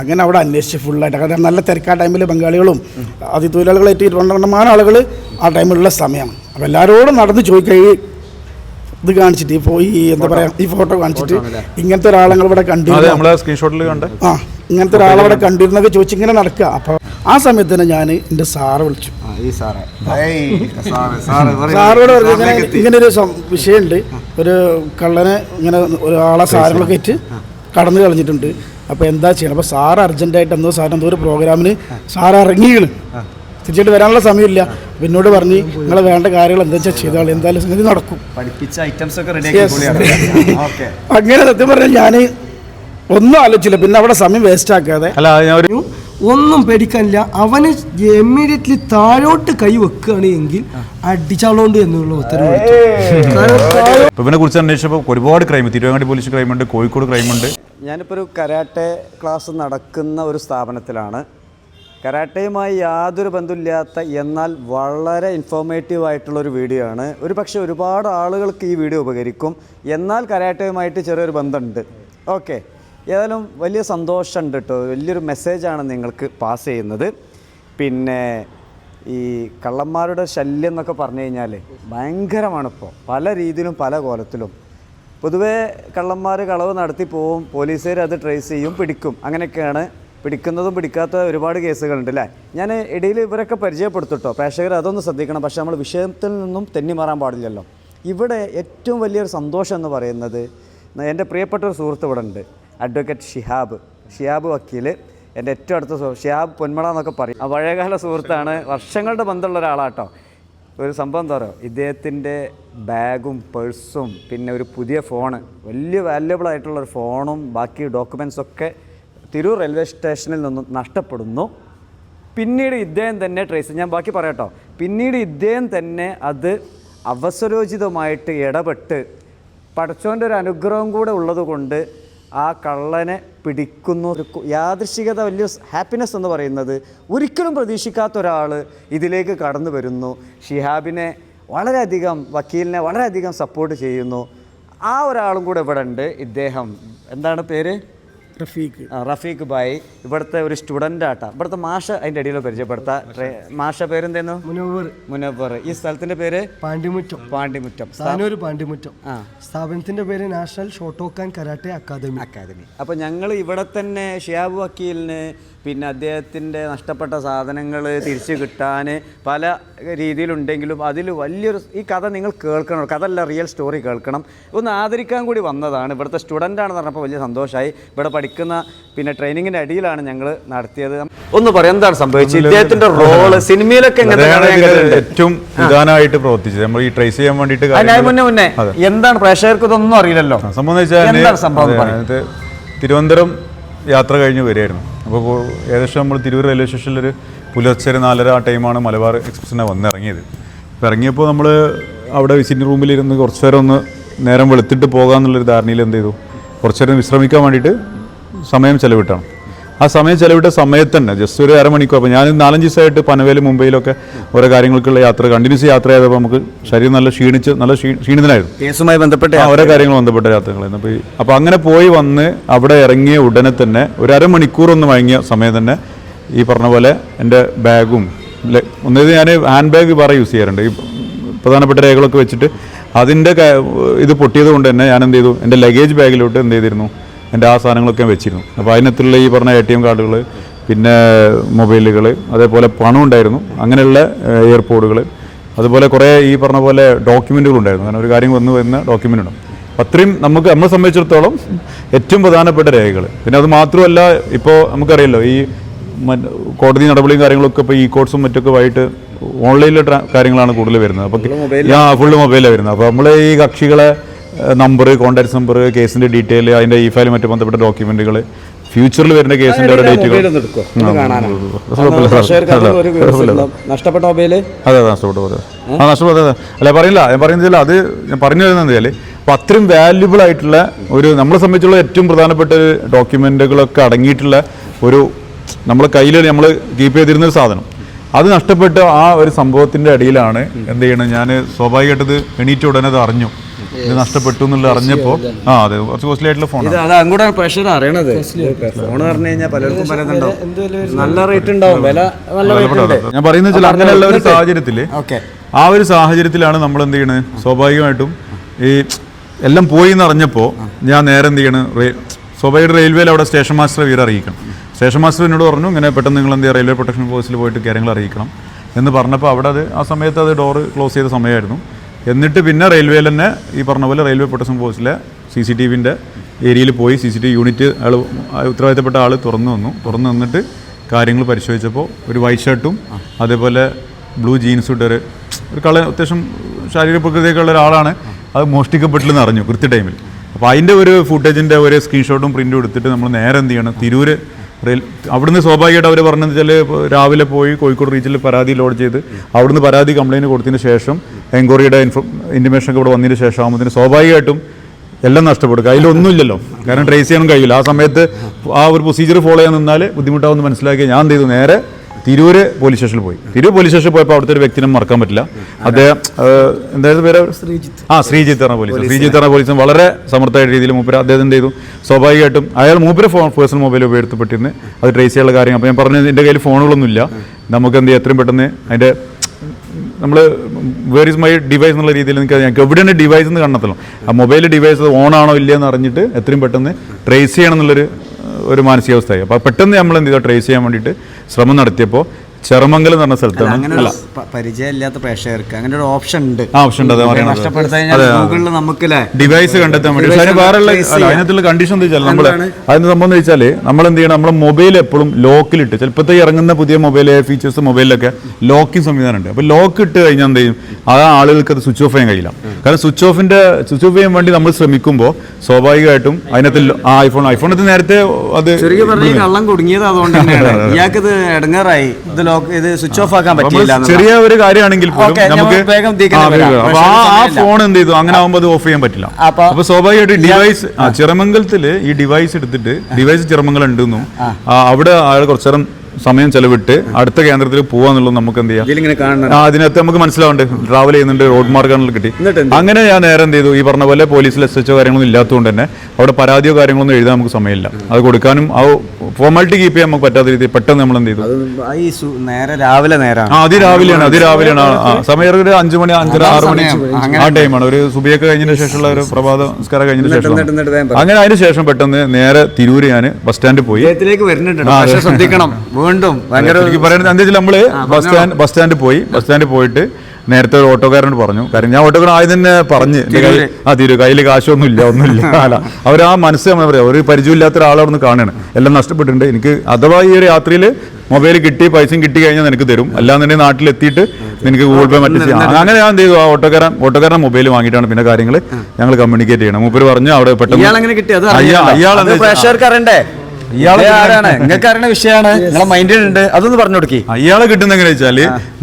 അങ്ങനെ അവിടെ അന്വേഷിച്ച് ഫുള്ളായിട്ട് കാരണം നല്ല തിരക്കാ ടൈമിൽ ബംഗാളികളും അതിതൊഴിലാളികളായിട്ട് ഇരുപണ്ടെണ്ണമാന ആളുകൾ ആ ടൈമിലുള്ള സമയമാണ്. അപ്പോൾ എല്ലാവരോടും നടന്ന് ചോദിക്കുകയും ഇത് കാണിച്ചിട്ട് ഇപ്പോൾ ഈ എന്താ പറയുക ഈ ഫോട്ടോ കാണിച്ചിട്ട് ഇങ്ങനത്തെ ഒരാളങ്ങൾ ഇവിടെ അതെ കണ്ടിരുന്നു സ്ക്രീൻഷോട്ടിൽ കണ്ട്. ആ ഇങ്ങനത്തെ ഒരാളവിടെ കണ്ടിരുന്നൊക്കെ ചോദിച്ചു ഇങ്ങനെ നടക്കുക. അപ്പോൾ ആ സമയത്ത് തന്നെ ഞാൻ എന്റെ സാറ് വിളിച്ചു. ഈ സാറേ. ഏയ്, സാറേ, സാറേ, പറയൂ. സാറോട് പറഞ്ഞു ഇങ്ങനെ. ഇങ്ങനെ ഒരു വിഷയമുണ്ട്. ഒരു കള്ളനെ ഇങ്ങനെ ഒരാളെ സാധനങ്ങളൊക്കെ ഇട്ട് കടന്നു കളഞ്ഞിട്ടുണ്ട്. അപ്പോൾ എന്താ ചെയ്യണം? അപ്പോൾ സാർ അർജന്റായിട്ട് എന്തോ സാറിന് എന്തോ ഒരു പ്രോഗ്രാമിന് സാർ ഇറങ്ങിയാണ്. തിരിച്ചിട്ട് വരാനുള്ള സമയമില്ല. എന്നോട് പറഞ്ഞ് നിങ്ങൾ വേണ്ട കാര്യങ്ങൾ എന്താ വെച്ചാൽ ചെയ്താൽ എന്തായാലും സംഗതി നടക്കും. പഠിപ്പിച്ച ഐറ്റംസ് ഒക്കെ റെഡി അങ്ങനെ സത്യം പറഞ്ഞാൽ ഞാൻ ഒന്നും ആലോചിച്ചില്ല. പിന്നെ അവിടെ സമയം വേസ്റ്റ് ആക്കാതെ ഒന്നും പേടിക്കാനില്ല. അവന് ഇമ്മീഡിയറ്റ്ലി താഴോട്ട് കൈ വെക്കുകയാണ് എങ്കിൽ അടിച്ചാളോണ്ട് എന്നുള്ള ഉത്തരവ് ഇവനെ കുറിച്ച് അന്വേഷിച്ചപ്പോൾ ഒരുപാട് ക്രൈം തിരുവങ്ങാടി പോലീസ് ക്രൈം ഉണ്ട് കോഴിക്കോട് ക്രൈം ഉണ്ട്. ഞാനിപ്പോൾ ഒരു കരാട്ടെ ക്ലാസ് നടക്കുന്ന ഒരു സ്ഥാപനത്തിലാണ്. കരാട്ടയുമായി യാതൊരു ബന്ധമില്ലാത്ത എന്നാൽ വളരെ ഇൻഫോർമേറ്റീവ് ആയിട്ടുള്ള ഒരു വീഡിയോ ആണ്. ഒരു പക്ഷേ ഒരുപാട് ആളുകൾക്ക് ഈ വീഡിയോ ഉപകരിക്കും. എന്നാൽ കരാട്ടയുമായിട്ട് ചെറിയൊരു ബന്ധമുണ്ട്. ഓക്കെ ഏതായാലും വലിയ സന്തോഷമുണ്ട് കേട്ടോ. വലിയൊരു മെസ്സേജാണ് നിങ്ങൾക്ക് പാസ് ചെയ്യുന്നത്. പിന്നെ ഈ കള്ളന്മാരുടെ ശല്യം എന്നൊക്കെ പറഞ്ഞു കഴിഞ്ഞാൽ ഭയങ്കരമാണ് ഇപ്പോൾ പല രീതിയിലും പല കോലത്തിലും. പൊതുവേ കള്ളന്മാർ കളവ് നടത്തി പോവും പോലീസുകാർ അത് ട്രേസ് ചെയ്യും പിടിക്കും. അങ്ങനെയൊക്കെയാണ് പിടിക്കുന്നതും പിടിക്കാത്ത ഒരുപാട് കേസുകളുണ്ട് അല്ലേ? ഞാൻ ഇടയിൽ ഇവരൊക്കെ പരിചയപ്പെടുത്തിട്ടോ പ്രേക്ഷകർ അതൊന്ന് ശ്രദ്ധിക്കണം. പക്ഷേ നമ്മൾ വിഷയത്തിൽ നിന്നും തെന്നി മാറാൻ പാടില്ലല്ലോ. ഇവിടെ ഏറ്റവും വലിയൊരു സന്തോഷം എന്ന് പറയുന്നത് എന്റെ പ്രിയപ്പെട്ട ഒരു സുഹൃത്ത് ഇവിടെ ഉണ്ട്. അഡ്വക്കേറ്റ് ഷിഹാബ്. ഷിഹാബ് വക്കീൽ എന്റെ ഏറ്റവും അടുത്ത സുഹൃത്ത് ഷിഹാബ് പൊന്മള എന്നൊക്കെ പറയും. ആ പഴയകാല സുഹൃത്താണ്. വർഷങ്ങളുടെ ബന്ധമുള്ള ഒരാളാട്ടോ. ഒരു സംഭവം എന്താ പറയുക? ഇദ്ദേഹത്തിന്റെ ബാഗും പേഴ്സും പിന്നെ ഒരു പുതിയ ഫോണ്. വലിയ വാല്യബിൾ ആയിട്ടുള്ള ഒരു ഫോണും ബാക്കി ഡോക്യുമെൻസൊക്കെ തിരൂർ റെയിൽവേ സ്റ്റേഷനിൽ നിന്നും നഷ്ടപ്പെടുന്നു. പിന്നീട് ഇദ്ദേഹം തന്നെ ട്രേസ് ഞാൻ ബാക്കി പറയട്ടോ. പിന്നീട് ഇദ്ദേഹം തന്നെ അത് അവസരോചിതമായിട്ട് ഇടപെട്ട് പടച്ചോന്റെ ഒരു അനുഗ്രഹം കൂടെ ഉള്ളതുകൊണ്ട് ആ കള്ളനെ പിടിക്കുന്നു. യാദൃശികത വലിയ ഹാപ്പിനെസ് എന്ന് പറയുന്നത് ഒരിക്കലും പ്രതീക്ഷിക്കാത്ത ഒരാൾ ഇതിലേക്ക് കടന്നു വരുന്നു. ഷിഹാബിനെ വളരെയധികം വക്കീലിനെ വളരെയധികം സപ്പോർട്ട് ചെയ്യുന്നു. ആ ഒരാളും കൂടെ ഇവിടെ ഉണ്ട് ഇദ്ദേഹം എന്താണ് പേര്? റഫീഖ്. റഫീഖ് ഭായ് ഇവിടുത്തെ ഒരു സ്റ്റുഡന്റ് ആട്ടാ. ഇവിടുത്തെ മാഷ അതിന്റെ ഇടയിൽ പരിചയപ്പെടുത്ത. മാഷ പേരെന്തേന്നു? മുനവർ മുനവർ ഈ സ്ഥലത്തിന്റെ പേര്? പാണ്ഡിമുറ്റം പാണ്ടിമുറ്റം. താനൂർ പാണ്ഡിമുറ്റം ആ. സ്ഥാപനത്തിന്റെ പേര് national Shotokan karate academy. Academy. അപ്പോൾ ഞങ്ങൾ ഇവിടെ തന്നെ ഷിയാബ് വക്കീലിന് പിന്നെ അദ്ദേഹത്തിന്റെ നഷ്ടപ്പെട്ട സാധനങ്ങൾ തിരിച്ചു കിട്ടാൻ പല രീതിയിലുണ്ടെങ്കിലും അതിൽ വലിയൊരു ഈ കഥ നിങ്ങൾ കേൾക്കണം. കഥല്ല റിയൽ സ്റ്റോറി കേൾക്കണം. ഒന്ന് ആദരിക്കാൻ കൂടി വന്നതാണ്. ഇവിടുത്തെ സ്റ്റുഡന്റ് ആണെന്ന് പറഞ്ഞപ്പോൾ വലിയ സന്തോഷമായി ഇവിടെ പഠിക്കുന്ന പിന്നെ ട്രെയിനിങ്ങിന്റെ അടിയിലാണ് ഞങ്ങൾ നടത്തിയത്. ഒന്ന് പറയാം എന്താണ് സംഭവിച്ചത്? ഇദ്ദേഹത്തിന്റെ റോൾ സിനിമയിലൊക്കെ? ഏറ്റവും പ്രധാനമായിട്ട് പ്രവർത്തിച്ചത്. നമ്മൾ ഈ ട്രേസ് ചെയ്യാൻ വേണ്ടിയിട്ട് മുന്നേ മുന്നേ. എന്താണ് പ്രേക്ഷകർക്ക് ഇതൊന്നും അറിയില്ലല്ലോ? സംഭവം എന്താണ് സംഭവം എന്ന് പറയൂ. ഇത് തിരുവനന്തപുരം യാത്ര കഴിഞ്ഞ് വരികയായിരുന്നു. അപ്പോൾ ഏകദേശം നമ്മൾ തിരൂർ റെയിൽവേ സ്റ്റേഷനിൽ ഒരു പുലർച്ചെ ഒരു നാലര ആ ടൈമാണ് മലബാർ എക്സ്പ്രസ്സിനെ വന്നിറങ്ങിയത് അപ്പോൾ ഇറങ്ങിയപ്പോൾ നമ്മൾ അവിടെ വിസിറ്റിംഗ് റൂമിലിരുന്ന് കുറച്ച് നേരം ഒന്ന് നേരം വെളുത്തിട്ട് പോകാമെന്നുള്ളൊരു ധാരണയിൽ എന്ത് ചെയ്തു? കുറച്ച് നേരം വിശ്രമിക്കാൻ വേണ്ടിയിട്ട് സമയം ചെലവിട്ടാണ്. ആ സമയം ചെലവിട്ട സമയത്ത് തന്നെ ജസ്റ്റ് ഒരു അരമണിക്കൂർ. അപ്പോൾ ഞാൻ നാലഞ്ച് ദിവസമായിട്ട് പനവേൽ മുംബൈയിലൊക്കെ ഓരോ കാര്യങ്ങൾക്കുള്ള യാത്ര കണ്ടിന്യൂസ് യാത്ര ചെയ്തപ്പോൾ നമുക്ക് ശരീരം നല്ല ക്ഷീണിച്ച് നല്ല ക്ഷീ ക്ഷീണിതനായിരുന്നു. കേസുമായി ബന്ധപ്പെട്ട ഓരോ കാര്യങ്ങൾ ബന്ധപ്പെട്ട യാത്രകളായിരുന്നു. അപ്പോൾ അപ്പോൾ അങ്ങനെ പോയി വന്ന് അവിടെ ഇറങ്ങിയ ഉടനെ തന്നെ ഒരു അരമണിക്കൂർ ഒന്ന് വഴങ്ങിയ സമയം തന്നെ ഈ പറഞ്ഞ പോലെ എന്റെ ബാഗും ഒന്നത് ഞാൻ ഹാൻഡ് ബാഗ് വേറെ യൂസ് ചെയ്യാറുണ്ട്. ഈ പ്രധാനപ്പെട്ട രേഖകളൊക്കെ വെച്ചിട്ട് അതിന്റെ ഇത് പൊട്ടിയത് കൊണ്ട് തന്നെ ഞാൻ എന്ത് ചെയ്തു? എന്റെ ലഗേജ് ബാഗിലോട്ട് എന്ത് ചെയ്തിരുന്നു? എന്റെ ആ സാധനങ്ങളൊക്കെ വെച്ചിരുന്നു. അപ്പോൾ അതിനകത്തുള്ള ഈ പറഞ്ഞ എ ടി എം കാർഡുകൾ പിന്നെ മൊബൈലുകൾ അതേപോലെ പണം ഉണ്ടായിരുന്നു. അങ്ങനെയുള്ള എയർപോർട്ടുകൾ അതുപോലെ കുറേ ഈ പറഞ്ഞ പോലെ ഡോക്യുമെന്റുകൾ ഉണ്ടായിരുന്നു. അങ്ങനെ ഒരു കാര്യം വന്നു വരുന്ന ഡോക്യുമെന്റ് ഉണ്ട്. അപ്പം അത്രയും നമുക്ക് നമ്മളെ സംബന്ധിച്ചിടത്തോളം ഏറ്റവും പ്രധാനപ്പെട്ട രേഖകൾ പിന്നെ അത് മാത്രമല്ല ഇപ്പോൾ നമുക്കറിയല്ലോ ഈ കോടതി നടപടിയും കാര്യങ്ങളൊക്കെ ഇപ്പോൾ ഈ കോഴ്സും മറ്റൊക്കെ ആയിട്ട് ഓൺലൈനിലെ കാര്യങ്ങളാണ് കൂടുതൽ വരുന്നത്. അപ്പോൾ ആ ഫുള്ള് മൊബൈലാണ് വരുന്നത്. അപ്പോൾ നമ്മൾ ഈ കക്ഷികളെ നമ്പർ കോൺടാക്ട് നമ്പർ കേസിന്റെ ഡീറ്റെയിൽ അതിന്റെ ഇ ഫയൽ മറ്റു ബന്ധപ്പെട്ട ഡോക്യുമെന്റുകൾ ഫ്യൂച്ചറിൽ വരുന്ന കേസിന്റെ ഓരോ ഡേറ്റുകൾ നഷ്ടപ്പെട്ട മൊബൈൽ? അതെ നഷ്ടപ്പെട്ടു ആ നഷ്ടപ്പെട്ടു അല്ല പറയില്ല. ഞാൻ പറയുന്നില്ല അത് ഞാൻ പറഞ്ഞു വരുന്നത് വെച്ചാൽ അപ്പം അത്രയും വാല്യുബിൾ ആയിട്ടുള്ള ഒരു നമ്മളെ സംബന്ധിച്ചുള്ള ഏറ്റവും പ്രധാനപ്പെട്ട ഒരു ഡോക്യുമെന്റുകളൊക്കെ അടങ്ങിയിട്ടുള്ള ഒരു നമ്മളെ കയ്യിൽ നമ്മൾ കീപ്പ് ചെയ്തിരുന്ന ഒരു സാധനം. അത് നഷ്ടപ്പെട്ട ആ ഒരു സംഭവത്തിന്റെ അടിയിലാണ് എന്ത് ചെയ്യണം ഞാൻ സ്വാഭാവികമായിട്ടത് എണീറ്റ ഉടനെ അത് അറിഞ്ഞു. ഇത് നഷ്ടപ്പെട്ടു എന്നുള്ള അറിഞ്ഞപ്പോൾ ആ അതെ. കുറച്ച് കോസ്റ്റ്ലി ആയിട്ടുള്ള ഇത് അത് അങ്ങോട്ടാണ് പ്രഷർ അറിയണത്. ഫോൺ പറഞ്ഞു കഴിഞ്ഞാൽ പലർക്കും പലതുണ്ടാവും. നല്ല റേറ്റ് ഉണ്ടാവും. വില നല്ല റേറ്റ് ഞാൻ പറയുന്നത് വെച്ചാൽ അങ്ങനെയുള്ള ഒരു സാഹചര്യത്തിൽ ഓക്കെ ആ ഒരു സാഹചര്യത്തിലാണ് നമ്മൾ എന്ത് ചെയ്യണത്? സ്വാഭാവികമായിട്ടും ഈ എല്ലാം പോയി എന്ന് അറിഞ്ഞപ്പോൾ ഞാൻ നേരെ എന്ത് ചെയ്യണ്? സ്വാഭാവിക റെയിൽവേയിൽ അവിടെ സ്റ്റേഷൻ മാസ്റ്റർ വീട് അറിയിക്കണം. സ്റ്റേഷൻ മാസ്റ്റർ എന്നോട് പറഞ്ഞു ഇങ്ങനെ പെട്ടെന്ന് നിങ്ങൾ എന്ത് ചെയ്യുക റെയിൽവേ പ്രൊട്ടക്ഷൻ ഫോഴ്സിൽ പോയിട്ട് കാര്യങ്ങൾ അറിയിക്കണം. എന്ന് പറഞ്ഞപ്പോൾ അവിടെ അത് ആ സമയത്ത് അത് ഡോറ് ക്ലോസ് ചെയ്ത സമയമായിരുന്നു. എന്നിട്ട് പിന്നെ റെയിൽവേയിൽ തന്നെ ഈ പറഞ്ഞ പോലെ റെയിൽവേ പ്രൊട്ടക്ഷൻ ഫോഴ്സിലെ സി സി ടി വിന്റെ ഏരിയയിൽ പോയി സി സി ടി യൂണിറ്റ് ആൾ ഉത്തരവാദിത്തപ്പെട്ട ആൾ തുറന്നു വന്നു. തുറന്നു വന്നിട്ട് കാര്യങ്ങൾ പരിശോധിച്ചപ്പോൾ ഒരു വൈറ്റ് ഷർട്ടും അതേപോലെ ബ്ലൂ ജീൻസും ഇട്ടൊരു ഒരു കള അത്യാവശ്യം ശാരീരിക പ്രകൃതിയൊക്കെ ഉള്ള ഒരാളാണ്. അത് മോഷ്ടിക്കപ്പെട്ടില്ലെന്ന് അറിഞ്ഞു കൃത്യ ടൈമിൽ അപ്പോൾ അതിന്റെ ഒരു ഫുട്ടേജിന്റെ ഒരു സ്ക്രീൻഷോട്ടും പ്രിന്റും എടുത്തിട്ട് നമ്മൾ നേരെ എന്ത് ചെയ്യണം? തിരൂര് റെയിൽ അവിടുന്ന് സ്വാഭാവികമായിട്ട് അവർ പറഞ്ഞതെന്ന് വെച്ചാൽ രാവിലെ പോയി കോഴിക്കോട് റീജിയനിൽ പരാതി ലോഡ് ചെയ്ത് അവിടുന്ന് പരാതി കംപ്ലയിന്റ് കൊടുത്തതിന് ശേഷം എൻക്വയറിയുടെ ഇൻഫോ ഇന്റിമേഷൻ ഒക്കെ ഇവിടെ വന്നതിന് ശേഷം ആകുമ്പോൾ സ്വാഭാവികമായിട്ടും എല്ലാം നഷ്ടപ്പെടും. കയ്യിലൊന്നുമില്ലല്ലോ കാരണം ട്രേസ് ചെയ്യാനും കഴിയില്ല. ആ സമയത്ത് ആ ഒരു പ്രൊസീജിയർ ഫോളോ ചെയ്യാൻ നിന്നാൽ ബുദ്ധിമുട്ടാവുമെന്ന് മനസ്സിലാക്കി ഞാൻ എന്ത് ചെയ്തു? നേരെ തിരൂര് പോലീസ് സ്റ്റേഷനിൽ പോയി. തിരൂർ പോലീസ് സ്റ്റേഷനിൽ പോയപ്പോൾ അവിടുത്തെ ഒരു വ്യക്തിനെ മറക്കാൻ പറ്റില്ല. അദ്ദേഹം എന്തായാലും എന്തായിരുന്നു ശ്രീജിത്ത്. ആ ശ്രീജിത്ത് എന്ന പോലീസ്. ശ്രീജിത്ത് എന്ന പോലീസും വളരെ സമർത്ഥമായ രീതിയിൽ മൂപ്പര് അദ്ദേഹം എന്ത് ചെയ്തു? സ്വാഭാവികമായിട്ടും അയാൾ മൂപ്പര് ഫോൺ പേഴ്സണൽ മൊബൈൽ ഉപയോഗപ്പെടുത്തിപ്പെട്ടിരുന്ന് അത് ട്രേസ് ചെയ്യാനുള്ള കാര്യം അപ്പോൾ ഞാൻ പറഞ്ഞത് എന്റെ കയ്യിൽ ഫോണുകളൊന്നുമില്ല. നമുക്ക് എന്ത് ചെയ്യാം? എത്രയും പെട്ടെന്ന് അതിന്റെ നമ്മൾ വേർ ഇസ് മൈ ഡിവൈസ് എന്നുള്ള രീതിയിൽ എനിക്ക് ഞങ്ങൾക്ക് എവിടെയാണ് ഡിവൈസ് എന്ന് കണ്ടെത്തണം. ആ മൊബൈൽ ഡിവൈസ് ഓൺ ആണോ ഇല്ലയോ എന്ന് അറിഞ്ഞിട്ട് എത്രയും പെട്ടെന്ന് ട്രേസ് ചെയ്യണം എന്നുള്ളൊരു ഒരു മാനസികാവസ്ഥയായി. അപ്പോൾ പെട്ടെന്ന് നമ്മൾ എന്ത് ചെയ്തോ? ട്രേസ് ചെയ്യാൻ വേണ്ടിയിട്ട് ശ്രമം നടത്തിയപ്പോൾ ചെറമംഗലം എന്ന് പറഞ്ഞ സ്ഥലത്താണ്. അങ്ങനെ ഒരു പ- പരിചയമില്ലാത്ത പ്രേക്ഷകർക്ക് അങ്ങനെ ഒരു ഓപ്ഷൻ ഉണ്ട്. ഓപ്ഷൻ ഉണ്ട് അത് പറയണത് നമുക്ക് ഡിവൈസ് കണ്ടെത്താൻ വേണ്ടി. അതിന് വേറെ അതിനകത്തുള്ള കണ്ടീഷൻ എന്താ വെച്ചാൽ നമ്മൾ അതിന് എന്ന് വെച്ചാൽ നമ്മൾ എന്ത് ചെയ്യണം? നമ്മുടെ മൊബൈൽ എപ്പോഴും ലോക്കിലിട്ട് ചിലപ്പോഴത്തെ ഇറങ്ങുന്ന പുതിയ മൊബൈൽ ഫീച്ചേഴ്സ് മൊബൈലിലൊക്കെ ലോക്കിംഗ് സംവിധാനം ഉണ്ട് അപ്പോൾ ലോക്ക് ഇട്ട് കഴിഞ്ഞാൽ എന്ത് ചെയ്യും? ആ ആളുകൾക്ക് അത് സ്വിച്ച് ഓഫ് ചെയ്യാൻ കഴിയില്ല. കാരണം സ്വിച്ച് ഓഫിന്റെ സ്വിച്ച് ഓഫ് ചെയ്യാൻ വേണ്ടി നമ്മൾ ശ്രമിക്കുമ്പോൾ സ്വാഭാവികമായിട്ടും അതിനകത്ത് ഐഫോൺ ഐഫോണത്തിൽ നേരത്തെ അത് ചെറിയ കള്ളം കുടുങ്ങിയത് അതുകൊണ്ട് ഇത് ഇടങ്ങാറായി. ഇത് ഇത് സ്വിച്ച് ഓഫ് ആക്കാൻ പറ്റില്ല ചെറിയ ഒരു കാര്യമാണെങ്കിൽ പോലും നമുക്ക് വേഗം ആ. ഫോൺ എന്ത് ചെയ്തു? അങ്ങനെ ആവുമ്പോൾ അത് ഓഫ് ചെയ്യാൻ പറ്റില്ല. അപ്പൊ- സ്വാഭാവികമായിട്ട് ഡിവൈസ് ചിറമംഗലത്തിൽ ഈ ഡിവൈസ് എടുത്തിട്ട് ഡിവൈസ് ചിറമംഗലം ഉണ്ടെന്നും അവിടെ അയാൾ കുറച്ചേരം സമയം ചെലവിട്ട് അടുത്ത കേന്ദ്രത്തിൽ പോവാന്നുള്ളത് നമുക്ക് എന്ത് ചെയ്യാം ആ അതിനകത്ത് നമുക്ക് മനസ്സിലാവുന്നുണ്ട് ട്രാവൽ ചെയ്യുന്നുണ്ട് റോഡ് മാർഗങ്ങളിൽ കിട്ടി. അങ്ങനെ ഞാൻ നേരെ എന്ത് ചെയ്തു? ഈ പറഞ്ഞ പോലെ പോലീസിൽ എസ് എച്ചോ കാര്യങ്ങളൊന്നും ഇല്ലാത്തതുകൊണ്ട് തന്നെ അവിടെ പരാതിയോ കാര്യങ്ങളൊന്നും എഴുതാൻ നമുക്ക് സമയമില്ല. അത് കൊടുക്കാനും ആ ഫോർമാലിറ്റി കീപ്പ് ചെയ്യാൻ നമുക്ക് പറ്റാത്ത രീതി പെട്ടെന്ന് നമ്മൾ എന്ത് ചെയ്തു നേരെ രാവിലെ നേരാണ്. ആ അതിരാവിലെയാണ് അതിരാവിലെയാണ് സമയം ഒരു അഞ്ചു മണി അഞ്ചര ആറ് മണി ആ ടൈമാണ്. ഒരു സുബിയൊക്കെ കഴിഞ്ഞതിന് ശേഷമുള്ള ഒരു പ്രഭാത നമസ്കാരം കഴിഞ്ഞതിന് ശേഷം. അങ്ങനെ അതിന് ശേഷം പെട്ടെന്ന് നേരെ തിരൂര് ഞാൻ ബസ് സ്റ്റാൻഡിൽ പോയി. വരുന്നുണ്ട് ശ്രദ്ധിക്കണം. വീണ്ടും പറയുന്നത് എന്താ നമ്മൾ ബസ് സ്റ്റാൻഡ് ബസ് സ്റ്റാൻഡിൽ പോയി. ബസ് സ്റ്റാൻഡിൽ പോയിട്ട് നേരത്തെ ഒരു ഓട്ടോക്കാരനോട് പറഞ്ഞു. കാര്യം ഞാൻ ഓട്ടോക്കാരൻ ആദ്യം തന്നെ പറഞ്ഞ് ആ തീരു കയ്യിൽ കാശൊന്നും ഇല്ല ഒന്നുമില്ല അല്ല അവർ ആ മനസ്സ് നമ്മൾ പറയാം. ഒരു പരിചയമില്ലാത്ത ഒരാളെ അവിടെ നിന്ന് കാണുകയാണ്. എല്ലാം നഷ്ടപ്പെട്ടിട്ടുണ്ട്. എനിക്ക് അഥവാ ഈ ഒരു യാത്രയിൽ മൊബൈൽ കിട്ടി പൈസയും കിട്ടി കഴിഞ്ഞാൽ നിനക്ക് തരും. അല്ലാന്നുണ്ടെങ്കിൽ നാട്ടിലെത്തിയിട്ട് നിനക്ക് ഗൂഗിൾ പേ മറ്റു ചെയ്യാം. അങ്ങനെ ഞാൻ എന്ത് ചെയ്തു? ആ ഓട്ടോക്കാരൻ ഓട്ടോക്കാരൻ മൊബൈൽ വാങ്ങിയിട്ടാണ് പിന്നെ കാര്യങ്ങൾ ഞങ്ങൾ കമ്മ്യൂണിക്കേറ്റ് ചെയ്യണം മൂപ്പര് പറഞ്ഞു അവിടെ പെട്ടെന്ന് അയാൾ ആരാണ് നിങ്ങൾക്ക് അറിയണ വിഷയമാണ്. നിങ്ങളെ മൈൻഡിലുണ്ട് അതൊന്ന് പറഞ്ഞു കൊടുക്കി. അയാളെ കിട്ടുന്ന എങ്ങനെ വെച്ചാൽ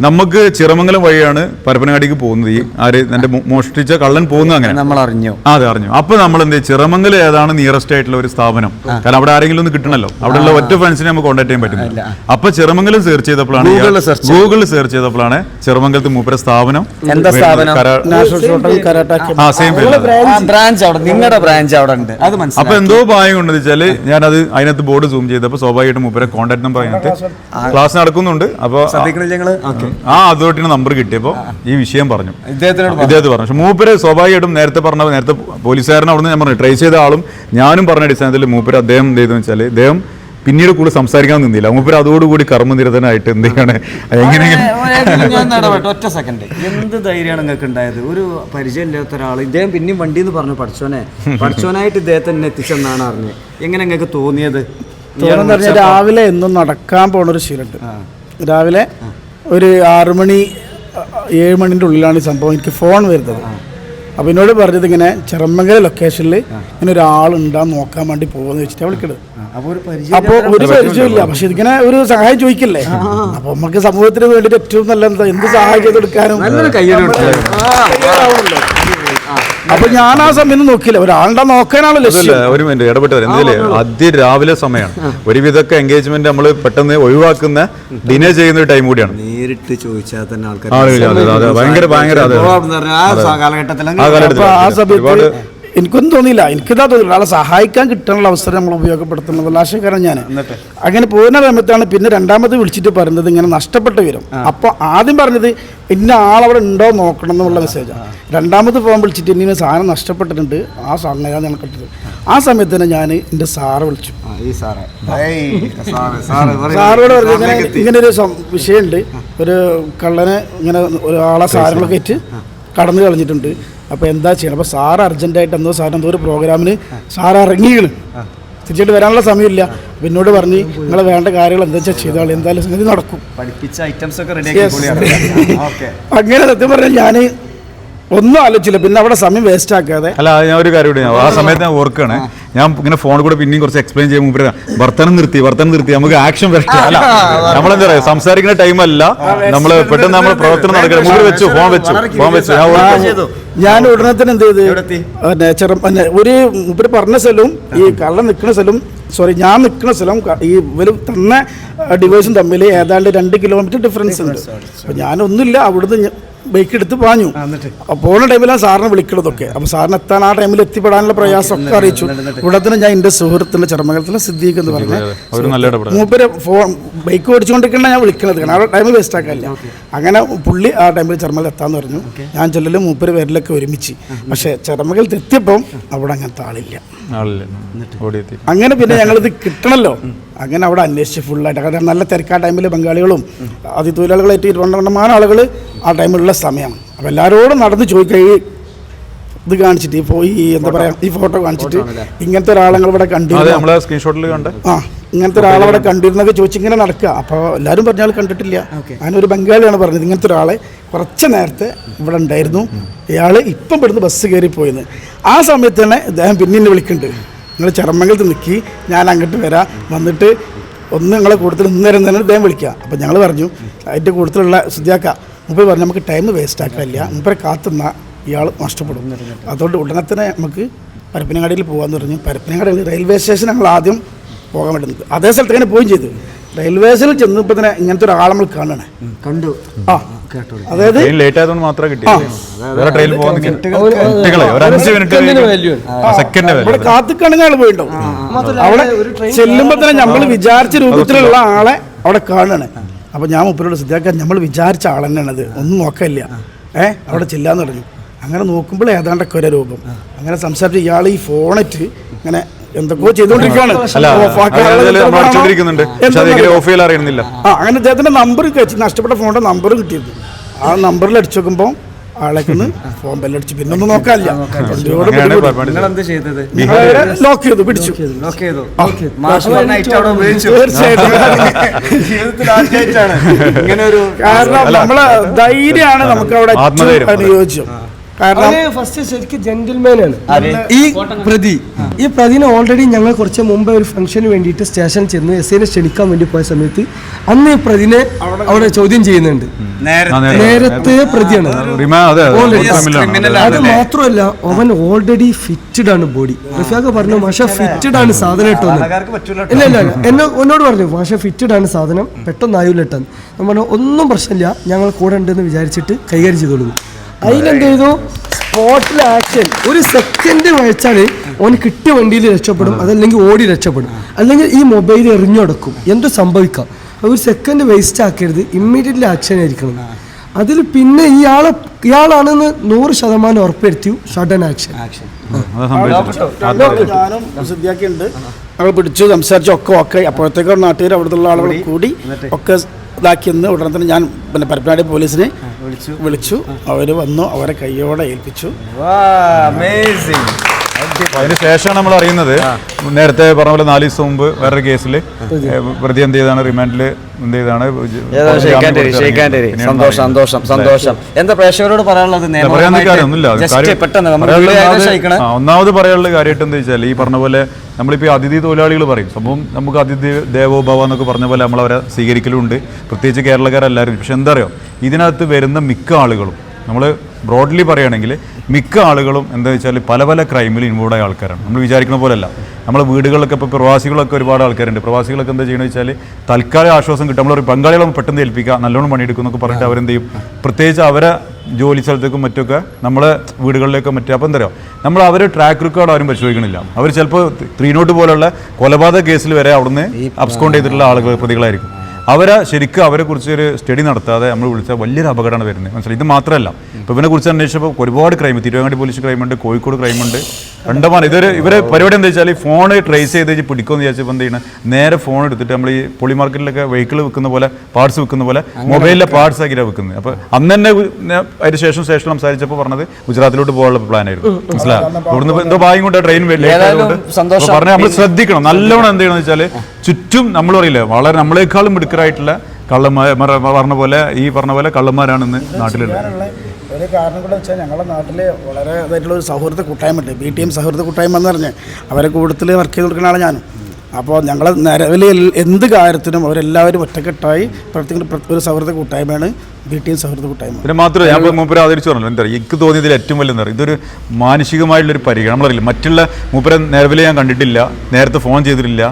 നമുക്ക് ചിറമംഗലം വഴിയാണ് പരപ്പനങ്ങാടിക്ക് പോകുന്നത്. ഈ ആര് എന്റെ മോഷ്ടിച്ച കള്ളൻ പോകുന്നത് അങ്ങനെ. നമ്മൾ അറിഞ്ഞു. ആ, അതെ അറിഞ്ഞു. അപ്പൊ നമ്മൾ എന്ത്? ചിറമംഗലം ഏതാണ് നിയറസ്റ്റ് ആയിട്ടുള്ള ഒരു സ്ഥാപനം? കാരണം അവിടെ ആരെങ്കിലും ഒന്ന് കിട്ടണല്ലോ. അവിടെയുള്ള ഒറ്റ ഫ്രണ്ട്സിനെ നമുക്ക് കോൺടാക്ട് ചെയ്യാൻ പറ്റുന്നില്ല അപ്പൊ ചിറമംഗലം സെർച്ച് ചെയ്തപ്പോഴാണ് Google ഗൂഗിളിൽ സെർച്ച് ചെയ്തപ്പോഴാണ് ചിറമംഗലത്ത് മൂപ്പര സ്ഥാപനം എന്താ സ്ഥാപനം? ആ സെയിം ബ്രാഞ്ച് അവിടെ. നിങ്ങളുടെ ബ്രാഞ്ച് അവിടെ ഉണ്ട്. അത് അപ്പൊ മനസ്സിലായി. എന്തോ ഭാഗ്യം കൊണ്ടെന്ന് വെച്ചാൽ ഞാനത് അതിനകത്ത് ബോർഡ് സൂം ചെയ്തപ്പോൾ സ്വാഭാവികമായിട്ടും മൂപ്പരെ കോൺടാക്ട് നമ്പർ അതിനകത്ത് ക്ലാസ് നടക്കുന്നുണ്ട്. അപ്പോൾ ആ അതോട്ടിന് നമ്പർ കിട്ടിയപ്പോൾ ഈ വിഷയം പറഞ്ഞു. ഇദ്ദേഹത്തെ പറഞ്ഞു. പക്ഷെ മൂപ്പര് സ്വാഭാവികമായിട്ടും നേരത്തെ പറഞ്ഞ നേരത്തെ പോലീസുകാരനെ അവിടുന്ന് ഞാൻ പറഞ്ഞു ട്രേസ് ചെയ്ത ആളും ഞാനും പറഞ്ഞ അടിസ്ഥാനത്തിൽ മൂപ്പര് അദ്ദേഹം എന്ത് ചെയ്തെന്ന് വെച്ചാൽ ഇദ്ദേഹം പിന്നീട് കൂടുതൽ സംസാരിക്കാൻ നിന്നില്ല. മൂപ്പര് അതോടുകൂടി കർമ്മനിരതനായിട്ട് എന്തെയാണ് ഒറ്റ സെക്കൻഡ് എന്ത് ധൈര്യമാണ് നിങ്ങൾക്ക് ഉണ്ടായത്? ഒരു പരിചയമില്ലാത്ത ഒരാൾ ഇദ്ദേഹം പിന്നെയും വണ്ടി എന്ന് പറഞ്ഞു പഠിച്ചോനെ പഠിച്ചോനായിട്ട് ഇദ്ദേഹത്തെ തന്നെ എത്തിച്ചെന്നാണ് അറിഞ്ഞത്. എങ്ങനെ നിങ്ങൾക്ക് തോന്നിയത്? തോന്നുന്നു പറഞ്ഞാൽ രാവിലെ എന്നും നടക്കാൻ പോണ ഒരു ശീലുണ്ട് രാവിലെ ഒരു ആറുമണി ഏഴ് മണിന്റെ ഉള്ളിലാണ് ഈ സംഭവം. എനിക്ക് ഫോൺ വരുന്നത്. അപ്പോൾ എന്നോട് പറഞ്ഞത് ഇങ്ങനെ ചെറുമംഗല ലൊക്കേഷനിൽ ഇങ്ങനെ ഒരാളുണ്ടാന്ന് നോക്കാൻ വേണ്ടി പോകുമെന്ന് വെച്ചിട്ട് വിളിക്കണത്. അപ്പോൾ ഒരു പരിചയം അപ്പോൾ ഒരു പരിചയമില്ല പക്ഷെ ഇതിങ്ങനെ ഒരു സഹായം ചോദിക്കില്ലേ? അപ്പോൾ നമുക്ക് സമൂഹത്തിന് വേണ്ടി ഏറ്റവും നല്ല എന്താ? എന്ത് സഹായം ചെയ്ത് എടുക്കാനും നല്ലൊരു കയ്യൊരു അപ്പൊ ഞാൻ ആ സമയത്ത് നോക്കില്ല ഒരാളുടെ നോക്കാനാണല്ലോ രാവിലെ ഒരു മിനിറ്റ് ഇടപെട്ട് അതിരാവിലെ സമയമാണ് ഒരുവിധമൊക്കെ എൻഗേജ്മെന്റ് നമ്മൾ പെട്ടെന്ന് ഒഴിവാക്കുന്ന ഡിനേ ചെയ്യുന്ന ഒരു ടൈം കൂടിയാണ്. നേരിട്ട് ചോദിച്ചാൽ തന്നെ ആൾക്കാർ. ഭയങ്കര ഭയങ്കര. ആ കാലഘട്ടത്തിൽ എനിക്കൊന്നും തോന്നിയില്ല. എനിക്കിതാ തോന്നില്ല ആളെ സഹായിക്കാൻ കിട്ടാനുള്ള അവസരം നമ്മൾ ഉപയോഗപ്പെടുത്തുന്നത്. ആശയക്കാരൻ ഞാൻ അങ്ങനെ പോകുന്ന സമയത്താണ് പിന്നെ രണ്ടാമത് വിളിച്ചിട്ട് പറയുന്നത് ഇങ്ങനെ നഷ്ടപ്പെട്ട് വരും. അപ്പോൾ ആദ്യം പറഞ്ഞത് ഇന്ന ആളവിടെ ഉണ്ടോ നോക്കണം എന്നുള്ള മെസ്സേജാണ് രണ്ടാമത് ഫോൺ വിളിച്ചിട്ട് ഇനി സാധനം നഷ്ടപ്പെട്ടിട്ടുണ്ട്. ആ സംഗതിയാണ് ഞാൻ കിട്ടത് ആ സമയത്ത് തന്നെ ഞാൻ എന്റെ സാറ് വിളിച്ചു. സാറോട് പറഞ്ഞു ഇങ്ങനെ ഒരു വിഷയമുണ്ട്. ഒരു കള്ളനെ ഇങ്ങനെ ഒരാളെ സാധനങ്ങളൊക്കെ ഇട്ട് കടന്നു കളഞ്ഞിട്ടുണ്ട്. അപ്പോൾ എന്താ ചെയ്യണം? അപ്പോൾ സാറ് അർജന്റായിട്ട് എന്തോ സാറിന് എന്തോ ഒരു പ്രോഗ്രാമിന് സാർ ഇറങ്ങിയാണ്. തിരിച്ചിട്ട് വരാനുള്ള സമയമില്ല. പിന്നോട് എന്നോട് പറഞ്ഞ് നിങ്ങൾ വേണ്ട കാര്യങ്ങൾ എന്താ വെച്ചാൽ ചെയ്താൽ എന്തായാലും സംഗതി നടക്കും. പഠിപ്പിച്ച ഐറ്റംസ് ഒക്കെ. റെഡി അങ്ങനെ സത്യം പറഞ്ഞാൽ ഞാൻ ഒന്നും ആലോചിച്ചില്ല. പിന്നെ അവിടെ സമയം വേസ്റ്റ് ആക്കാതെ അല്ല ഞാൻ ഒരു കാര്യം കൂടി ആ സമയത്ത് ഞാൻ ഓർക്കാണ്. ഞാൻ ഇങ്ങനെ ഫോണിൽ കൂടെ പിന്നെയും കുറച്ച് എക്സ്പ്ലെയിൻ ചെയ്യുമ്പോൾ മുമ്പ് വർത്തനം നിർത്തി വർത്തനം നിർത്തി. നമുക്ക് ആക്ഷൻ വരട്ടെ അല്ല നമ്മളെന്താ പറയാ? സംസാരിക്കുന്ന ടൈം അല്ല. നമ്മൾ പെട്ടെന്ന് നമ്മൾ പ്രവർത്തനം നടക്കണം. മുമ്പിൽ വെച്ചു ഫോൺ വെച്ചു ഫോൺ വെച്ചു. ഞാൻ ഉടനെ തന്നെ എന്ത് ചെയ്ത്? ചെറു ഒരു ഇവർ പറഞ്ഞ സ്ഥലവും ഈ കള്ളം നിൽക്കുന്ന സ്ഥലവും സോറി ഞാൻ നിൽക്കുന്ന സ്ഥലം ഈ ഇവർ തന്നെ ഡിവൈസും തമ്മിൽ ഏതാണ്ട് രണ്ട് കിലോമീറ്റർ ഡിഫറൻസ് ഉണ്ട്. അപ്പൊ ഞാനൊന്നുമില്ല അവിടുന്ന് ബൈക്ക് എടുത്ത് പാഞ്ഞു. അപ്പൊ പോണ ടൈമിലാണ് സാറിനെ വിളിക്കണതൊക്കെ. അപ്പൊ സാറിന് എത്താൻ ആ ടൈമിൽ എത്തിപ്പെടാനുള്ള പ്രയാസം ഒക്കെ അറിയിച്ചു. ഇവിടെ തന്നെ ഞാൻ എന്റെ സുഹൃത്തിന്റെ ചർമ്മകലത്തിലെ സിദ്ദീഖ് എന്ന് പറഞ്ഞ മൂപ്പര് ഫോൺ ബൈക്ക് ഓടിച്ചുകൊണ്ടിരിക്കണ ഞാൻ വിളിക്കണത് കാരണം ആ ടൈമിൽ വേസ്റ്റ് ആക്കാനില്ല. അങ്ങനെ പുള്ളി ആ ടൈമിൽ ചെറുമകൽ എത്താന്ന് പറഞ്ഞു. ഞാൻ ചെല്ലലും മൂപ്പര് പേരിലൊക്കെ ഒരുമിച്ച്. പക്ഷേ ചെറുമകൽ എത്തിയപ്പം അവിടെ അങ്ങനത്തെ ആളില്ല. അങ്ങനെ പിന്നെ ഞങ്ങളിത് കിട്ടണല്ലോ. അങ്ങനെ അവിടെ അന്വേഷിച്ച് ഫുള്ളായിട്ട് കാരണം നല്ല തിരക്കാ ടൈമിൽ ബംഗാളികളും അതിഥിതൊഴിലാളികളായിട്ട് ഇരുപണ്ടെണ്ണമാന ആളുകൾ ആ ടൈമിലുള്ള സമയമാണ് അപ്പോൾ എല്ലാവരോടും നടന്ന് ചോദിക്കുകയും ഈ ഇത് കാണിച്ചിട്ട് ഇപ്പോൾ ഈ എന്താ പറയുക ഈ ഫോട്ടോ കാണിച്ചിട്ട് ഇങ്ങനത്തെ ഒരാളെ ഇവിടെ അതെ നമ്മളെ സ്ക്രീൻഷോട്ടിൽ കണ്ട്. ആ. ഇങ്ങനത്തെ ഒരാളവിടെ കണ്ടിരുന്നൊക്കെ ചോദിച്ചു ഇങ്ങനെ നടക്കുക. അപ്പോൾ എല്ലാവരും പറഞ്ഞ ആൾ കണ്ടിട്ടില്ല. ഞാനൊരു ബംഗാളിയാണ് പറഞ്ഞത്. ഇങ്ങനത്തെ ഒരാളെ കുറച്ച് നേരത്തെ ഇവിടെ ഉണ്ടായിരുന്നു. ഇയാൾ ഇപ്പം ഇവിടുന്ന് ബസ് കയറി പോയെന്ന്. ആ സമയത്ത് തന്നെ അദ്ദേഹം പിന്നെ എന്നെ വിളിക്കുന്നുണ്ട്. നിങ്ങൾ ചെറമംഗലത്ത് നിൽക്കി ഞാൻ അങ്ങോട്ട് വരാം. വന്നിട്ട് ഒന്ന് നിങ്ങളെ കൂടുതൽ ഇന്നേരം തന്നെ അദ്ദേഹം വിളിക്കുക. അപ്പം ഞങ്ങൾ പറഞ്ഞു അതിന്റെ കൂടുതലുള്ള ശുദ്ധിയാക്ക. മുമ്പ് പറഞ്ഞു നമുക്ക് ടൈം വേസ്റ്റ് ആക്കാനില്ല. മുമ്പേ കാത്തുന്ന. ഇയാൾ നഷ്ടപ്പെടും. അതുകൊണ്ട് ഉടനെ തന്നെ നമുക്ക് പരപ്പനങ്ങാടിയിൽ പോകാമെന്ന് പറഞ്ഞു. പരപ്പനങ്ങാടിയിൽ റെയിൽവേ സ്റ്റേഷൻ ഞങ്ങൾ ആദ്യം പോകാൻ പറ്റുന്നത് അതേ സ്ഥലത്ത് ഇങ്ങനെ പോവുകയും ചെയ്തു. റെയിൽവേസിൽ ചെന്നപ്പോ ചെന്നപ്പോൾ തന്നെ ഇങ്ങനത്തെ ഒരാളെ നമ്മൾ കാണണേ. കണ്ടു. ആ. അതായത് ലേറ്റ് ആയതുകൊണ്ട് മാത്രമേ കിട്ടിയത് വേറെ ട്രെയിൻ പോകുന്ന ഇവിടെ കാത്തിക്കാണെങ്കിൽ ആൾ പോയിണ്ടാവും അവിടെ ചെല്ലുമ്പോൾ തന്നെ നമ്മൾ വിചാരിച്ച രൂപത്തിലുള്ള ആളെ അവിടെ കാണണേ. അപ്പൊ ഞാൻ മുപ്പരോട് ശ്രദ്ധിക്കാൻ നമ്മൾ വിചാരിച്ച ആൾ തന്നെയാണത് ഒന്നും നോക്കല്ല ഏഹ് അവിടെ ചെല്ലാന്ന് പറഞ്ഞു. അങ്ങനെ നോക്കുമ്പോൾ ഏതാണ്ടൊക്കെ ഒരു രൂപം. അങ്ങനെ സംസാരിച്ച് ഇയാൾ ഈ ഫോണറ്റ് ഇങ്ങനെ എന്തൊക്കെയോ ചെയ്തുകൊണ്ടിരിക്കുകയാണ്. അറിയുന്നില്ല ആ അങ്ങനെ അദ്ദേഹത്തിന്റെ നമ്പർ കഴിച്ച് നഷ്ടപ്പെട്ട ഫോണിന്റെ നമ്പർ കിട്ടിയിരുന്നു. ആ നമ്പറിൽ അടിച്ചു നോക്കുമ്പോൾ ആളേക്കൊന്ന് ഫോൺ ബെല്ലടിച്ച് പിന്നെ ഒന്നും നോക്കാനില്ല. ലോക്ക് ചെയ്തു പിടിച്ചു. തീർച്ചയായിട്ടും. ഇങ്ങനെ ഒരു കാരണം. നമ്മളെ ധൈര്യമാണ് നമുക്ക് അവിടെ അനുയോജ്യം. കാരണം ഫസ്റ്റ് ശരിക്കും ഈ പ്രതി ഈ പ്രതിനെ ഓൾറെഡി ഞങ്ങൾ കുറച്ച് മുമ്പ് ഒരു ഫംഗ്ഷന് വേണ്ടിയിട്ട് സ്റ്റേഷനിൽ ചെന്ന് എസ് ഐനെ ക്ഷണിക്കാൻ വേണ്ടി പോയ സമയത്ത് അന്ന് ഈ പ്രതിനെ അവിടെ ചോദ്യം ചെയ്യുന്നുണ്ട്. നേരെ നേരത്തെ. പ്രതിയാണ്. റിമാ അതെ മാത്രമല്ല അവൻ ഓൾറെഡി ഫിറ്റഡ് ആണ് ബോഡി റഫിയാക്ക പറഞ്ഞു മാഷ ഫിറ്റഡ് ആണ്. സാധനം ഇട്ടോ ഇല്ല ഇല്ല. എന്നെ എന്നോട് പറഞ്ഞു മാഷ ഫിറ്റഡ് ആണ് സാധനം. പെട്ടെന്ന് ആയൂല ഇട്ടെന്ന് പറഞ്ഞു ഒന്നും പ്രശ്നമില്ല. ഞങ്ങൾ കൂടെ ഉണ്ടെന്ന് വിചാരിച്ചിട്ട് കൈകാര്യം ചെയ്തോളൂ. അതിലെന്ത് ചെയ്തു സ്പോട്ടിൽ ആക്ഷൻ ഒരു സെക്കൻഡ് വായിച്ചാൽ ഓന് കിട്ടിയ വണ്ടിയിൽ രക്ഷപ്പെടും അതല്ലെങ്കിൽ ഓടി രക്ഷപ്പെടും അല്ലെങ്കിൽ ഈ മൊബൈൽ എറിഞ്ഞുടക്കും എന്തോ സംഭവിക്കാം ഒരു സെക്കൻഡ് വേസ്റ്റ് ആക്കരുത് ഇമ്മീഡിയറ്റ്ലി ആക്ഷൻ ആയിരിക്കണം അതിൽ പിന്നെ ഇയാളെ ഇയാളാണെന്ന് നൂറ് ശതമാനം ഉറപ്പുവരുത്തി സഡൻ ആക്ഷൻ ഞാനും പിടിച്ചു സംസാരിച്ചു ഒക്കെ ഒക്കെ അപ്പോഴത്തേക്കും നാട്ടുകാർ അവിടുത്തെ ആളുകൾ കൂടി ഒക്കെ ഇതാക്കിയെന്ന് ഉടനെ തന്നെ ഞാൻ പിന്നെ പരപ്പനാടി പോലീസിനെ വിളിച്ചു. വിളിച്ചു. അവർ വന്നു അവരെ കയ്യോടെ ഏൽപ്പിച്ചു. അമേസിങ് അതിന് ശേഷമാണ് നമ്മൾ അറിയുന്നത്. നേരത്തെ പറഞ്ഞ പോലെ നാല് ദിവസം മുമ്പ് വേറൊരു കേസിൽ പ്രതി എന്ത് ചെയ്താണ് റിമാൻഡിൽ എന്ത് ചെയ്താണ് സന്തോഷം സന്തോഷം സന്തോഷം. എന്താ പ്രേക്ഷകരോട് പറയാനുള്ളത് ഒന്നാമത് പറയാനുള്ള കാര്യമായിട്ട് എന്താ വെച്ചാൽ ഈ പറഞ്ഞ പോലെ നമ്മളിപ്പോൾ അതിഥി തൊഴിലാളികൾ പറയും. സംഭവം നമുക്ക് അതിഥി ദേവോ ഭവ എന്നൊക്കെ പറഞ്ഞ പോലെ നമ്മൾ അവരെ സ്വീകരിക്കലുണ്ട്. പ്രത്യേകിച്ച് കേരളക്കാരെല്ലാവരും. പക്ഷെ എന്താ അറിയോ? ഇതിനകത്ത് വരുന്ന മിക്ക ആളുകളും നമ്മൾ ബ്രോഡ്ലി പറയുകയാണെങ്കിൽ മിക്ക ആളുകളും എന്താ വെച്ചാൽ പല പല ക്രൈമിൽ ഇൻവോൾവ് ആയ ആൾക്കാരാണ്. നമ്മൾ വിചാരിക്കുന്ന പോലെയല്ല. നമ്മളെ വീടുകളിലൊക്കെ ഇപ്പോൾ പ്രവാസികളൊക്കെ ഒരുപാട് ആൾക്കാരുണ്ട്. പ്രവാസികളൊക്കെ എന്താ ചെയ്യണമെന്ന് വെച്ചാൽ തൽക്കാലം ആശ്വാസം കിട്ടും നമ്മളൊരു പങ്കാളികളെ പെട്ടെന്ന് ഏൽപ്പിക്കുക നല്ലോണം പണിയെടുക്കും എന്നൊക്കെ പറഞ്ഞിട്ട് അവരെന്ത് ചെയ്യും? പ്രത്യേകിച്ച് അവരെ ജോലി സ്ഥലത്തേക്കും മറ്റൊക്കെ നമ്മളെ വീടുകളിലേക്കും മറ്റും അപ്പം എന്താ പറയുക നമ്മൾ അവർ ട്രാക്ക് റെക്കോർഡ് ആരും പരിശോധിക്കണില്ല. അവർ ചിലപ്പോൾ ത്രീ നോട്ട് പോലുള്ള കൊലപാതക കേസിൽ വരെ അവിടുന്ന് അബ്സ്കോണ്ട് ചെയ്തിട്ടുള്ള ആളുകൾ പ്രതികളായിരിക്കും. അവരെ ശരിക്കും അവരെ കുറിച്ച് ഒരു സ്റ്റഡി നടത്താതെ നമ്മൾ വിളിച്ചാൽ വലിയൊരു അപകടമാണ് വരുന്നത്. മനസ്സിലായി? ഇത് മാത്രമല്ല ഇപ്പോൾ ഇവനെ കുറിച്ച് അന്വേഷിച്ചപ്പോൾ ഒരുപാട് ക്രൈം തിരുവങ്ങാടി പോലീസ് ക്രൈം ഉണ്ട് കോഴിക്കോട് ക്രൈം ഉണ്ട്. കണ്ടമാനം ഇതൊരു ഇവരെ പരിപാടി എന്താ വെച്ചാൽ ഈ ഫോൺ ട്രേസ് ചെയ്ത് വെച്ച് പിടിക്കുമെന്ന് വിചാരിച്ചപ്പോൾ എന്ത് ചെയ്യണം? നേരെ ഫോൺ എടുത്തിട്ട് നമ്മൾ ഈ പൊളി മാർക്കറ്റിലൊക്കെ വെഹിക്കിൾ വെക്കുന്ന പോലെ പാർട്സ് വെക്കുന്ന പോലെ മൊബൈലിലെ പാർട്സ് ആക്കി വെക്കുന്നത്. അപ്പോൾ അന്ന് തന്നെ അതിന് ശേഷം ശേഷം സംസാരിച്ചപ്പോൾ പറഞ്ഞത് ഗുജറാത്തിലോട്ട് പോകാനുള്ള പ്ലാൻ ആയിരുന്നു. മനസ്സിലായി? ഇവിടുന്ന് എന്തോ ഭാഗ്യം കൊണ്ട് ട്രെയിൻ. പറഞ്ഞാൽ നമ്മൾ ശ്രദ്ധിക്കണം. നല്ലോണം എന്ത് ചെയ്യണമെന്ന് വെച്ചാൽ ചുറ്റും നമ്മൾ പറയില്ല വളരെ നമ്മളെക്കാളും മിടുക്കരായിട്ടുള്ള കള്ളന്മാർ പറഞ്ഞ പോലെ ഈ പറഞ്ഞ പോലെ കള്ളന്മാരാണെന്ന് നാട്ടിലുള്ളത്. ഒരു കാരണം കൂടെ വെച്ചാൽ ഞങ്ങളുടെ നാട്ടിൽ വളരെ ഇതായിട്ടുള്ള ഒരു സൗഹൃദ കൂട്ടായ്മ ഉണ്ട് ബി ടി എം സൗഹൃദ കൂട്ടായ്മ എന്ന് പറഞ്ഞ് അവരെ കൂടുതൽ വർക്ക് ചെയ്ത് കൊടുക്കുന്ന ആളാണ് ഞാനും. അപ്പോൾ ഞങ്ങൾ നിലവിൽ എന്ത് കാര്യത്തിനും അവരെല്ലാവരും ഒറ്റക്കെട്ടായി പ്രവർത്തിക്കുന്ന ഒരു സൗഹൃദ കൂട്ടായ്മയാണ് ബി ടി എം സൗഹൃദ കൂട്ടായ്മ. പിന്നെ മാത്രമല്ല ഞാൻ മൂപ്പരെ ആദരിച്ചു പറഞ്ഞു എന്താ പറയുക? എനിക്ക് തോന്നിയതിൽ ഏറ്റവും വലിയ എന്താ പറയുക? ഇതൊരു മാനസികമായിട്ടുള്ളൊരു പരിഗണന. നമ്മളറിയില്ല? മറ്റുള്ള മൂപ്പരെ നിലവിൽ ഞാൻ കണ്ടിട്ടില്ല. നേരത്തെ ഫോൺ ചെയ്തിട്ടില്ല.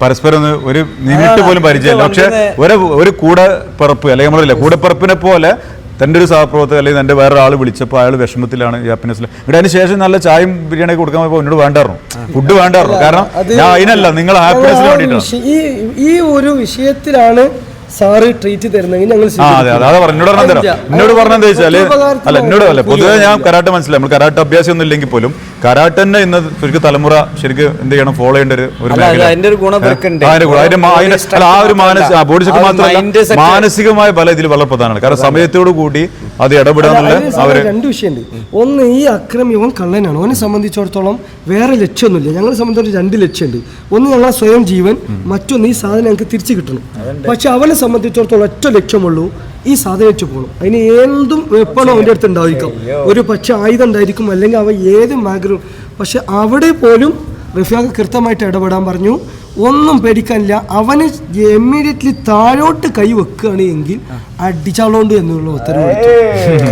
പരസ്പരം ഒന്ന് ഒരു മിനിറ്റ് പോലും പരിചയമില്ല. പക്ഷെ ഒരു ഒരു കൂടെ പിറപ്പ് അല്ലെങ്കിൽ നമ്മളില്ല കൂടപ്പിറപ്പിനെ പോലെ തന്റെ ഒരു സഹപ്രവർത്തകർ അല്ലെങ്കിൽ തന്റെ വേറൊരാൾ വിളിച്ചപ്പോൾ അയാൾ വിഷമത്തിലാണ് ഹാപ്പിനെസ്സിൽ ഇവിടെ അതിന് ശേഷം നല്ല ചായയും ബിരിയാണി കൊടുക്കാൻ പോയപ്പോൾ എന്നോട് വേണ്ടായിരുന്നു. ഫുഡ് വേണ്ടായിരുന്നു. കാരണം ഞാൻ അതിനല്ല നിങ്ങൾ ഹാപ്പിനെസ്സിന് വേണ്ടിയിട്ടാണ്. ഈ ഒരു വിഷയത്തിലാണ് സാറ് ട്രീറ്റ് തരുന്നെങ്കിൽ ഞങ്ങൾ എന്നോട് പറഞ്ഞാൽ പറഞ്ഞെന്താ വെച്ചാൽ അല്ല എന്നോട് അല്ല പൊതുവെ ഞാൻ കരാട്ടെ മനസ്സിലായി. നമ്മൾ കരാട്ടെ അഭ്യാസം ഒന്നും ഇല്ലെങ്കിൽ പോലും കരാട്ടന്റെ ഇന്ന് ശരിക്കും തലമുറ ശരിക്കും എന്ത് ചെയ്യണം ഫോളോ ചെയ്യേണ്ട ഒരു ഒരു. ആ, ഒരു മാനസിക ബോഡി മാത്രമല്ല. മാനസികമായ പല ഇതിൽ വളരെ പ്രധാനമാണ് കാരണം സമയത്തോടു കൂടി അത് ഇടപെടാന്നുള്ള അവർ രണ്ട് വിഷയമുണ്ട്. ഒന്ന് ഈ അക്രമി ഓൻ കള്ളനാണ്. ഓനെ സംബന്ധിച്ചിടത്തോളം വേറെ ലക്ഷ്യമൊന്നുമില്ല. ഞങ്ങളെ സംബന്ധിച്ചിടത്തോളം രണ്ട് ലക്ഷ്യമുണ്ട്. ഒന്ന് ഞങ്ങളെ സ്വയം ജീവൻ മറ്റൊന്ന് ഈ സാധനം ഞങ്ങൾക്ക് തിരിച്ചു കിട്ടണം. പക്ഷെ അവനെ സംബന്ധിച്ചിടത്തോളം ഒറ്റ ലക്ഷ്യമുള്ളൂ ഈ സാധനം വെച്ച് പോകണം. അതിന് എന്തും എപ്പോഴും അവന്റെ അടുത്ത് ഉണ്ടായിരിക്കും. ഒരു പക്ഷെ ആയുധം ഉണ്ടായിരിക്കും അല്ലെങ്കിൽ അവ ഏത് മാഗ്രഹം പക്ഷെ അവിടെ പോലും റഫിയാക്ക് കൃത്യമായിട്ട് ഇടപെടാൻ പറഞ്ഞു. ഒന്നും പേടിക്കാനില്ല. അവന് ഇമ്മീഡിയറ്റ്ലി താഴോട്ട് കൈ വെക്കുകയാണ് എങ്കിൽ അടിച്ചാളോണ്ട് എന്നുള്ള ഉത്തരവ്.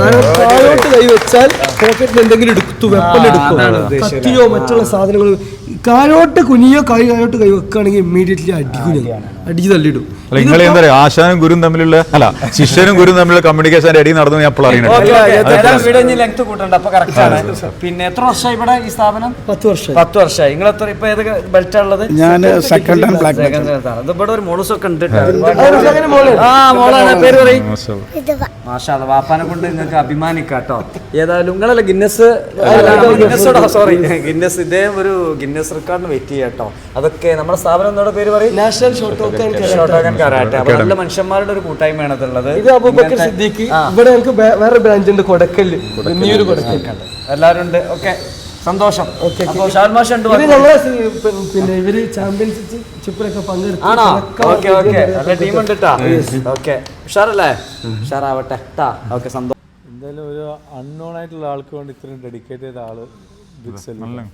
കാരണം താഴോട്ട് കൈ വെച്ചാൽ പോക്കറ്റിൽ എന്തെങ്കിലും എടുത്തു വെപ്പൻ എടുക്കും കത്തിയോ മറ്റുള്ള സാധനങ്ങൾ കാലോട്ട് കുനിയോ കൈ കാലോട്ട് കൈ വെക്കുകയാണെങ്കിൽ ഇമ്മീഡിയറ്റ്ലി അടിക്കും. അടിച്ച് തള്ളിയിടും. നിങ്ങൾ എന്താ പറയുക ആശാനും ഗുരും തമ്മിലുള്ള അല്ല ശിഷ്യനും ഗുരും തമ്മിലുള്ള കമ്മ്യൂണിക്കേഷൻ അടി നടന്നു ഞാൻ അപ്പോൾ ഓക്കേ, വീഡിയോ ഇനി ലെങ്ത് കൂട്ടണ്ട അപ്പൊ കറക്റ്റ് ആണ്. പിന്നെ എത്ര വർഷമായി ഇവിടെ ഈ സ്ഥാപനം? പത്ത് വർഷം പത്ത് വർഷമായി. നിങ്ങൾ എത്ര ഇപ്പൊ ഏത് ബെൽറ്റ് ഉള്ളത്? ഞാൻ സെക്കൻഡ് ആൻഡ് ബ്ലാക്ക്. ഇത് ഇവിടെ ഒരു മോളൂസ് ഒക്കെ ഉണ്ട് ആ മോളാണ് പേര് പറയും. മാഷാ വാപ്പാനെ കൊണ്ട് നിങ്ങൾക്ക് അഭിമാനിക്കാം കേട്ടോ. ഏതായാലും നിങ്ങളല്ല ഗിന്നസ്? ഗിന്നസ് സോറി ഗിന്നസ് ഇതേ ഒരു ഗിന്നസ് റെക്കോർഡിന് വെയിറ്റ് ചെയ്യാം കേട്ടോ അതൊക്കെ നമ്മുടെ സ്ഥാപനം എന്നോട് പേര് പറയും? National Shotokan karate. അപ്പൊ നല്ല മനുഷ്യന്മാരുടെ ഒരു കൂട്ടായ്മയാണ് ഇതുള്ളത്. ഇത് അബൂബക്കർ സിദ്ദീഖ്. ഇവിടെ ഞങ്ങൾക്ക് വേറെ ബ്രാഞ്ച് ഉണ്ട് കൊടക്കൽ വലിയൊരു കൊടക്കൽ. എല്ലാവരും ഉണ്ട് ഓക്കെ. സന്തോഷം. അപ്പൊ ഷാൽമാഷ ഉണ്ട് ഞങ്ങളെ പിന്നെ ഇവർ ചാമ്പ്യൻഷിപ്പ് ചിപ്പിലൊക്കെ പങ്കെടുത്തു ആണോ? ഇതൊക്കെ ഓക്കെ ഓക്കെ. നല്ല ടീം ഉണ്ട് കേട്ടാ ഓക്കെ. ഉഷാറല്ലേ? ഉഷാറാവട്ടെ. ട്ടാ. ഓക്കെ സന്തോഷം എന്തായാലും ഒരു അൺനോൺ ആയിട്ടുള്ള ആൾക്ക് വേണ്ടി ഇത്രയും ഡെഡിക്കേറ്റ് ചെയ്ത ആൾ ബിഗ് സെല്ലി